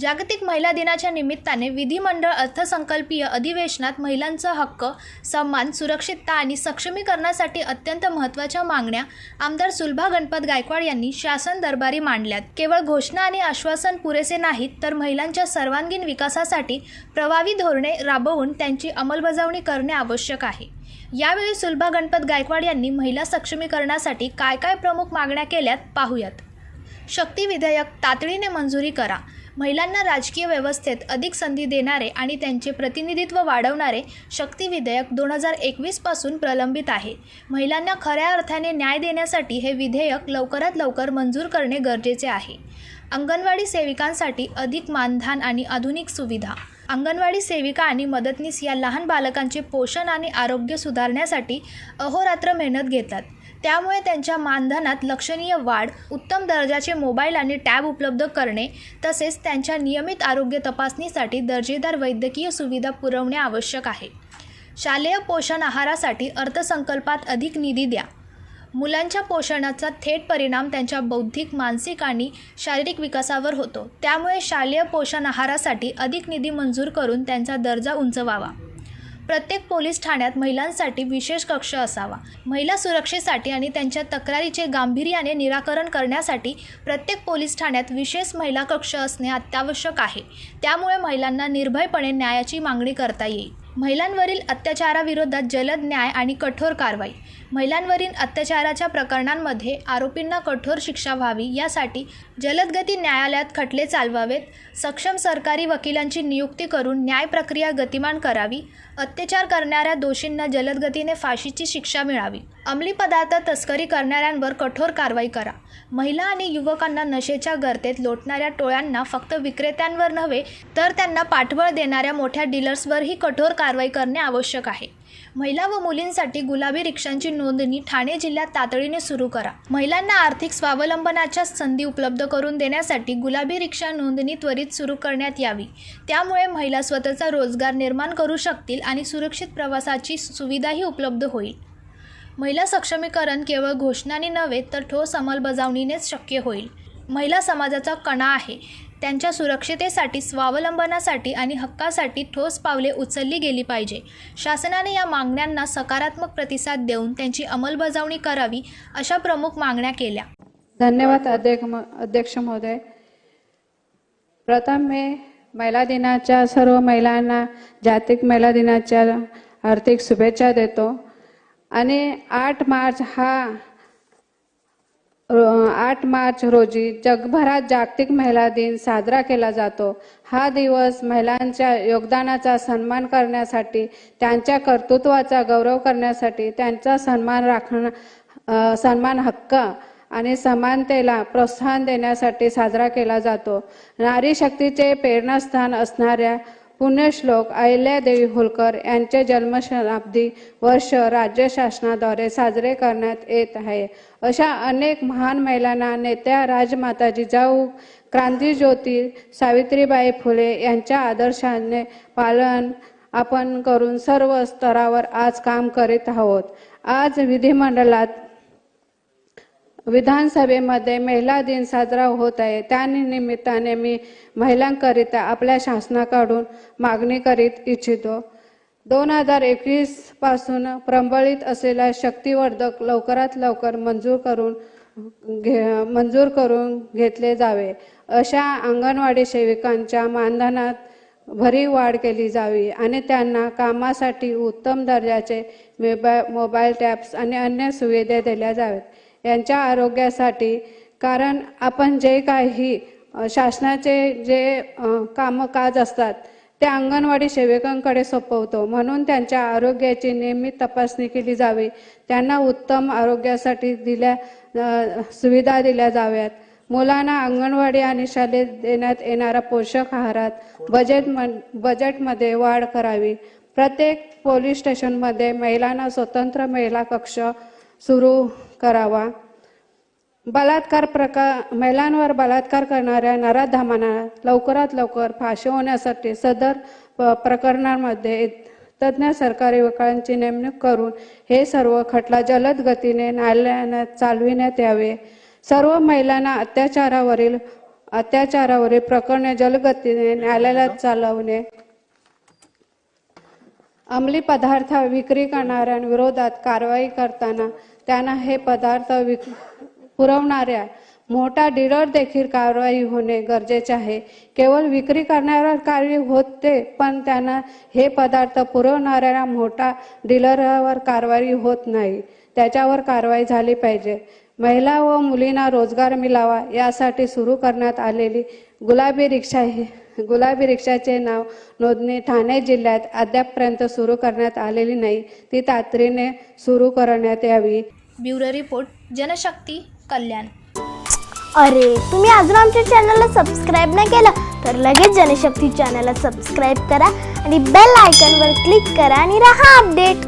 जागतिक महिला दिनाच्या निमित्ताने विधिमंडळ अर्थसंकल्पीय अधिवेशनात महिलांचा हक्क सन्मान सुरक्षितता आणि सक्षमीकरणासाठी अत्यंत महत्त्वाच्या मागण्या आमदार सुलभा गणपत गायकवाड यांनी शासन दरबारी मांडल्यात. केवळ घोषणा आणि आश्वासन पुरेसे नाहीत तर महिलांच्या सर्वांगीण विकासासाठी प्रभावी धोरणे राबवून त्यांची अंमलबजावणी करणे आवश्यक आहे. यावेळी सुलभा गणपत गायकवाड यांनी महिला सक्षमीकरणासाठी काय काय प्रमुख मागण्या केल्यात पाहूयात. शक्ती विधेयक तातडीने मंजुरी करा. महिलांना राजकीय व्यवस्थेत अधिक संधी देणारे आणि त्यांचे प्रतिनिधित्व वाढवणारे शक्ती विधेयक दोन हजार एकवीसपासून प्रलंबित आहे. महिलांना खऱ्या अर्थाने न्याय देण्यासाठी हे विधेयक लवकरात लवकर मंजूर करणे गरजेचे आहे. अंगणवाडी सेविकांसाठी अधिक मानधन आणि आधुनिक सुविधा. अंगणवाडी सेविका आणि मदतनीस या लहान बालकांचे पोषण आणि आरोग्य सुधारण्यासाठी अहोरात्र मेहनत घेतात. त्यामुळे त्यांच्या मानधनात लक्षणीय वाढ उत्तम दर्जाचे मोबाईल आणि टॅब उपलब्ध करणे तसेच त्यांच्या नियमित आरोग्य तपासणीसाठी दर्जेदार वैद्यकीय सुविधा पुरवणे आवश्यक आहे. शालेय पोषण आहारासाठी अर्थसंकल्पात अधिक निधी द्या. मुलांच्या पोषणाचा थेट परिणाम त्यांच्या बौद्धिक मानसिक आणि शारीरिक विकासावर होतो. त्यामुळे शालेय पोषण आहारासाठी अधिक निधी मंजूर करून त्यांचा दर्जा उंचवावा. प्रत्येक पोलीस ठाण्यात महिलांसाठी विशेष कक्ष असावा. महिला सुरक्षेसाठी आणि त्यांच्या तक्रारीचे गांभीर्याने निराकरण करण्यासाठी प्रत्येक पोलीस ठाण्यात विशेष महिला कक्ष असणे अत्यावश्यक आहे. त्यामुळे महिलांना निर्भयपणे न्यायाची मागणी करता येईल. महिलांवरील अत्याचाराविरोधात जलद न्याय आणि कठोर कारवाई. महिलांवरील अत्याचाराच्या प्रकरणांमध्ये आरोपींना कठोर शिक्षा व्हावी यासाठी जलदगती न्यायालयात खटले चालवावेत सक्षम सरकारी वकिलांची नियुक्ती करून न्याय प्रक्रिया गतिमान करावी अत्याचार करणाऱ्या दोषींना जलदगतीने फाशीची शिक्षा मिळावी. अंमली पदार्थ तस्करी करणाऱ्यांवर कठोर कारवाई करा. महिला आणि युवकांना नशेच्या गर्तेत लोटणाऱ्या टोळ्यांना फक्त विक्रेत्यांवर नव्हे तर त्यांना पाठबळ देणाऱ्या मोठ्या डीलर्सवरही कठोर कारवाई करणे आवश्यक आहे. महिला व मुलींसाठी गुलाबी रिक्षांची नोंदणी ठाणे जिल्ह्यात तातडीने सुरू करा. महिलांना आर्थिक स्वावलंबनाच्या संधी उपलब्ध करून देण्यासाठी गुलाबी रिक्षा नोंदणी त्वरित सुरू करण्यात यावी. त्यामुळे महिला स्वतःचा रोजगार निर्माण करू शकतील आणि सुरक्षित प्रवासाची सुविधाही उपलब्ध होईल. महिला सक्षमीकरण केवळ घोषणाने नव्हे तर ठोस अंमलबजावणीनेच शक्य होईल. महिला समाजाचा कणा आहे. त्यांच्या सुरक्षितेसाठी स्वावलंबनासाठी आणि हक्कासाठी ठोस पावले उचलली गेली पाहिजे. शासनाने या मागण्यांना सकारात्मक प्रतिसाद देऊन त्यांची अंमलबजावणी करावी अशा प्रमुख मागण्या केल्या. धन्यवाद अध्यक्ष अध्यक्ष महोदय. प्रथम मी महिला दिनाच्या सर्व महिलांना जागतिक महिला दिनाच्या आर्थिक शुभेच्छा देतो. आणि आठ मार्च हा आठ मार्च रोजी जगभरात जागतिक महिला दिन साजरा केला जातो. हा दिवस महिलांच्या योगदानाचा सन्मान करण्यासाठी त्यांच्या कर्तृत्वाचा गौरव करण्यासाठी त्यांचा सन्मान राखण सन्मान हक्क आणि समानतेला प्रोत्साहन देण्यासाठी साजरा केला जातो. नारी शक्तीचे प्रेरणास्थान असणाऱ्या पुण्यश्लोक अहिल्यादेवी होलकर यांचे जन्मशताब्दी वर्ष राज्य शासनाद्वारे साजरे करण्यात येत आहे. अशा अनेक महान महिलांना नेत्या राजमाता जिजाऊ क्रांतीज्योती सावित्रीबाई फुले यांच्या आदर्शाने पालन आपण करून सर्व स्तरावर आज काम करीत आहोत. आज विधिमंडळात विधानसभेमध्ये महिला दिन साजरा होत आहे. त्या निमित्ताने मी महिलांकरिता आपल्या शासनाकडून मागणी करीत इच्छितो. दोन हजार एकवीसपासून प्रबळित असलेला शक्तिवर्धक लवकरात लवकर मंजूर करून घे मंजूर करून घेतले जावे. अशा अंगणवाडी सेविकांच्या मानधनात भरीव वाढ केली जावी आणि त्यांना कामासाठी उत्तम दर्जाचे मोबा मोबाईल टॅब्स आणि अन्य सुविधा दिल्या जाव्यात. यांच्या आरोग्यासाठी. कारण आपण जे काही शासनाचे जे कामकाज असतात ते अंगणवाडी सेविकांकडे सोपवतो. म्हणून त्यांच्या आरोग्याची नियमित तपासणी केली जावी. त्यांना उत्तम आरोग्यासाठी दिल्या सुविधा दिल्या जाव्यात. मुलांना अंगणवाडी आणि शालेत देण्यात येणारा पोषक आहारात बजेट बजेटमध्ये वाढ करावी. प्रत्येक पोलीस स्टेशनमध्ये महिलांना स्वतंत्र महिला कक्ष सुरू करावा. बलात्कार प्रकार महिलांवर बलात्कार करणाऱ्या नराधामांना लवकरात लवकर फाशी होण्यासाठी सदर प्रकरणांमध्ये तज्ज्ञ सरकारी वकिलांची नेमणूक करून हे सर्व खटला जलद गतीने न्यायालयात चालविण्यात यावे. सर्व महिलांना अत्याचारावरील अत्याचारावरील प्रकरणे जलगतीने न्यायालयात चालवणे. अंमली पदार्थ विक्री करणाऱ्यांविरोधात कारवाई करताना त्यांना हे पदार्थ विक पुरवणाऱ्या मोठा डीलर देखील कारवाई होणे गरजेचे आहे. केवळ विक्री करणाऱ्या कार्य होते पण त्यांना हे पदार्थ पुरवणाऱ्या मोठा डीलरवर कारवाई होत नाही. त्याच्यावर कारवाई झाली पाहिजे. महिला व मुलींना रोजगार मिळावा यासाठी सुरू करण्यात आलेली गुलाबी रिक्षा ही गुलाबी रिक्षाचे नाव नोंदणी ठाणे जिल्ह्यात अद्यापपर्यंत सुरू करण्यात आलेली नाही. ती तातडीने सुरू करण्यात यावी. Bureau report Janshakti Kalyan. अरे तुम्ही अजून आमच्या चॅनलला सबस्क्राईब नाही केलं तर लगेच जनशक्ती चॅनलला सबस्क्राईब करा आणि बेल आयकॉनवर क्लिक करा आणि राहा अपडेट